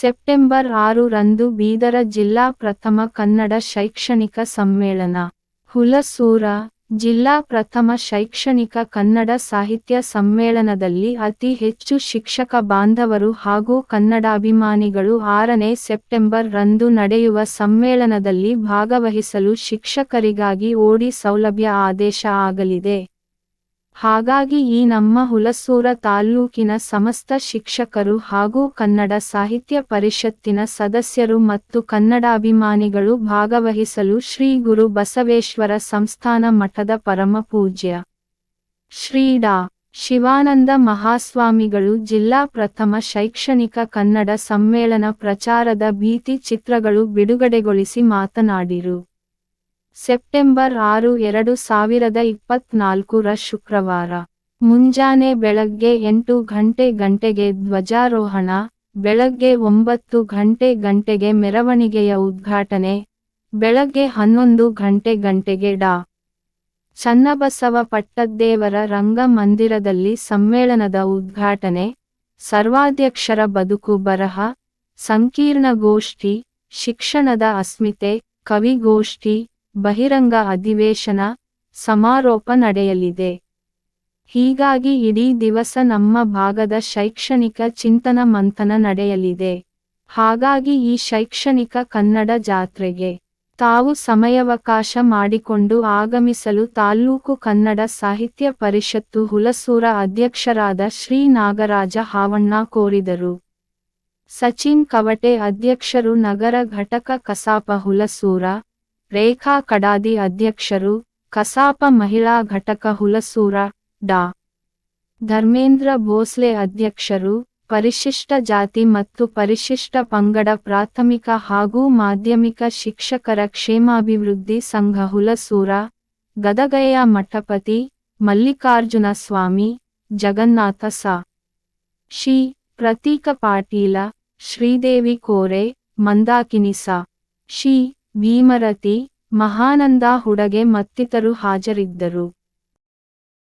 September ಆರು ರಂದು ಬೀದರ ಜಿಲ್ಲಾ ಪ್ರಥಮ ಕನ್ನಡ ಶೈಕ್ಷಣಿಕ ಸಮ್ಮೇಳನ. ಹುಲಸೂರ ಜಿಲ್ಲಾ ಪ್ರಥಮ ಶೈಕ್ಷಣಿಕ ಕನ್ನಡ ಸಾಹಿತ್ಯ ಸಮ್ಮೇಳನದಲ್ಲಿ ಅತಿ ಹೆಚ್ಚು ಶಿಕ್ಷಕ ಬಾಂಧವರು ಹಾಗೂ ಕನ್ನಡಾಭಿಮಾನಿಗಳು ಆರನೇ ಸೆಪ್ಟೆಂಬರ್ ರಂದು ನಡೆಯುವ ಸಮ್ಮೇಳನದಲ್ಲಿ ಭಾಗವಹಿಸಲು ಶಿಕ್ಷಕರಿಗಾಗಿ ಓಡಿ ಸೌಲಭ್ಯ ಆದೇಶ ಆಗಲಿದೆ. ಹಾಗಾಗಿ ಈ ನಮ್ಮ ಹುಲಸೂರ ತಾಲ್ಲೂಕಿನ ಸಮಸ್ತ ಶಿಕ್ಷಕರು ಹಾಗೂ ಕನ್ನಡ ಸಾಹಿತ್ಯ ಪರಿಷತ್ತಿನ ಸದಸ್ಯರು ಮತ್ತು ಕನ್ನಡಾಭಿಮಾನಿಗಳು ಭಾಗವಹಿಸಲು ಶ್ರೀ ಗುರು ಬಸವೇಶ್ವರ ಸಂಸ್ಥಾನ ಮಠದ ಪರಮ ಪೂಜ್ಯ. ಶ್ರೀ ಡಾ. ಶಿವಾನಂದ ಮಹಾಸ್ವಾಮಿಗಳು ಜಿಲ್ಲಾ ಪ್ರಥಮ ಶೈಕ್ಷಣಿಕ ಕನ್ನಡ ಸಮ್ಮೇಳನ ಪ್ರಚಾರದ ಭೀತಿ ಚಿತ್ರಗಳು ಬಿಡುಗಡೆಗೊಳಿಸಿ ಮಾತನಾಡಿರು. ಸೆಪ್ಟೆಂಬರ್ ಆರು ಎರಡು ಸಾವಿರದ ಇಪ್ಪತ್ನಾಲ್ಕರ ಶುಕ್ರವಾರ. ಮುಂಜಾನೆ ಬೆಳಗ್ಗೆ ಎಂಟು ಗಂಟೆ ಗಂಟೆಗೆ ಧ್ವಜಾರೋಹಣ, ಬೆಳಗ್ಗೆ ಒಂಬತ್ತು ಗಂಟೆ ಗಂಟೆಗೆ ಮೆರವಣಿಗೆಯ ಉದ್ಘಾಟನೆ, ಬೆಳಗ್ಗೆ ಹನ್ನೊಂದು ಗಂಟೆ ಗಂಟೆಗೆ ಡಾ. ಚನ್ನಬಸವ ಪಟ್ಟದ್ದೇವರ ರಂಗಮಂದಿರದಲ್ಲಿ ಸಮ್ಮೇಳನದ ಉದ್ಘಾಟನೆ, ಸರ್ವಾಧ್ಯಕ್ಷರ ಬದುಕು ಬರಹ ಸಂಕೀರ್ಣಗೋಷ್ಠಿ ಶಿಕ್ಷಣದ ಅಸ್ಮಿತೆ, ಕವಿಗೋಷ್ಠಿ ಬಹಿರಂಗ ಅಧಿವೇಶನ ಸಮಾರೋಪ ನಡೆಯಲಿದೆ. ಹೀಗಾಗಿ ಇಡೀ ದಿವಸ ನಮ್ಮ ಭಾಗದ ಶೈಕ್ಷಣಿಕ ಚಿಂತನ ಮಂಥನ ನಡೆಯಲಿದೆ. ಹಾಗಾಗಿ ಈ ಶೈಕ್ಷಣಿಕ ಕನ್ನಡ ಜಾತ್ರೆಗೆ ತಾವು ಸಮಯಾವಕಾಶ ಮಾಡಿಕೊಂಡು ಆಗಮಿಸಲು ತಾಲ್ಲೂಕು ಕನ್ನಡ ಸಾಹಿತ್ಯ ಪರಿಷತ್ತು ಹುಲಸೂರ ಅಧ್ಯಕ್ಷರಾದ ಶ್ರೀ ನಾಗರಾಜ ಹಾವಣ್ಣ ಕೋರಿದರು. ಸಚಿನ್ ಕವಟೆ ಅಧ್ಯಕ್ಷರು ನಗರ ಘಟಕ ಕಸಾಪ ಹುಲಸೂರ ರೇಖಾ ಕಡಾದಿ ಅಧ್ಯಕ್ಷರು, ಕಸಾಪ ಮಹಿಳಾ ಘಟಕ ಹುಲಸೂರ, ಡಾ. ಧರ್ಮೇಂದ್ರ ಭೋಸ್ಲೆ ಅಧ್ಯಕ್ಷರು, ಪರಿಶಿಷ್ಟ ಜಾತಿ ಮತ್ತು ಪರಿಶಿಷ್ಟ ಪಂಗಡ ಪ್ರಾಥಮಿಕ ಹಾಗೂ ಮಾಧ್ಯಮಿಕ ಶಿಕ್ಷಕರ ಕ್ಷೇಮಾಭಿವೃದ್ಧಿ ಸಂಘ ಹುಲಸೂರ, ಗದಗಯ್ಯ ಮಠಪತಿ, ಮಲ್ಲಿಕಾರ್ಜುನ ಸ್ವಾಮಿ, ಜಗನ್ನಾಥ ಸಾ. ಶಿ. ಪ್ರತೀಕ ಪಾಟೀಲ, ಶ್ರೀದೇವಿ ಕೋರೆ, ಮಂದಾಕಿನಿ ಸಾ. ಶಿ. ಭೀಮರತಿ ಮಹಾನಂದ ಹುಡಗೆ ಮತ್ತಿತರು ಹಾಜರಿದ್ದರು.